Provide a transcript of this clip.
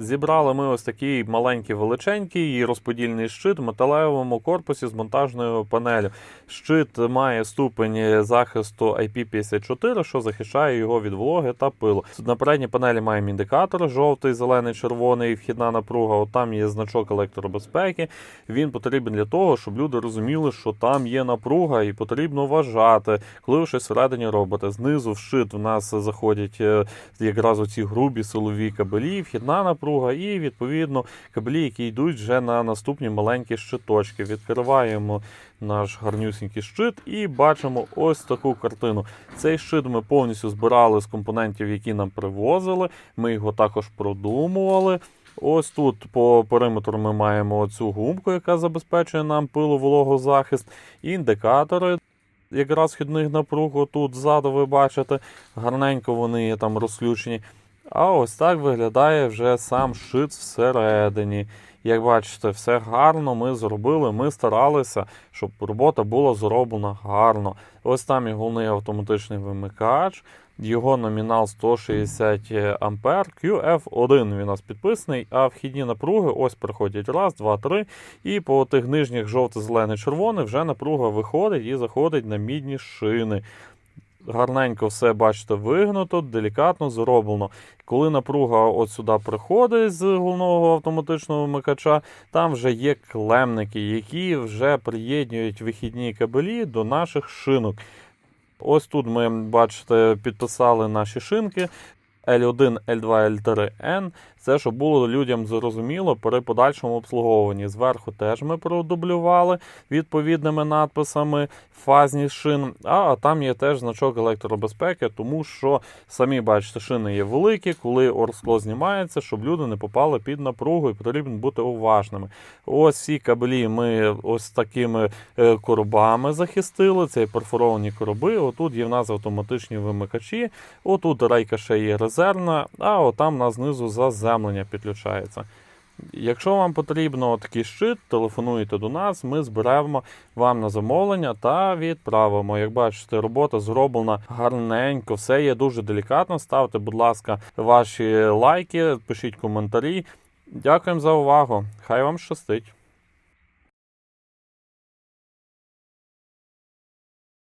Зібрали ми ось такий маленький величенький і розподільний щит в металевому корпусі з монтажною панелю. Щит має ступень захисту IP54, що захищає його від вологи та пилу. На передній панелі маємо індикатори: жовтий, зелений, червоний, вхідна напруга. От там є значок електробезпеки. Він потрібен для того, щоб люди розуміли, що там є напруга, і потрібно вважати, коли ви щось всередині робите. Знизу в щит в нас заходять е, якраз оці грубі силові кабелі, вхідна напруга, і відповідно кабелі, які йдуть вже на наступні маленькі щиточки. Відкриваємо наш гарнюсінький щит і бачимо ось таку картину. Цей щит ми повністю збирали з компонентів, які нам привозили. Ми його також продумували. Ось тут по периметру ми маємо цю гумку, яка забезпечує нам пиловологозахист, індикатори. Якраз вхідних напруг тут ззаду ви бачите, гарненько вони там розключені. А ось так виглядає вже сам шит всередині. Як бачите, все гарно ми зробили. Ми старалися, щоб робота була зроблена гарно. Ось там і головний автоматичний вимикач. Його номінал 160 ампер. QF1 він у нас підписаний, а вхідні напруги ось приходять раз, два, три. І по тих нижніх жовте, зелене, червоне вже напруга виходить і заходить на мідні шини. Гарненько все, бачите, вигнуто, делікатно зроблено. Коли напруга от сюди приходить з головного автоматичного вмикача, там вже є клемники, які вже приєднують вихідні кабелі до наших шинок. Ось тут ми, бачите, підписали наші шинки. L1, L2, L3, N. Це щоб було людям зрозуміло при подальшому обслуговуванні. Зверху теж ми продублювали відповідними надписами фазні шин. А там є теж значок електробезпеки, тому що самі бачите, шини є великі, коли орскло знімається, щоб люди не попали під напругу і потрібно бути уважними. Ось ці кабелі ми ось такими е, коробами захистили. Це перфоровані короби. Отут є в нас автоматичні вимикачі. Отут рейка ще є резервна, а отам на знизу заземлення підключається. Якщо вам потрібно такий щит, телефонуйте до нас, ми зберемо вам на замовлення та відправимо. Як бачите, робота зроблена гарненько, все є дуже делікатно. Ставте, будь ласка, ваші лайки, пишіть коментарі. Дякуємо за увагу. Хай вам щастить!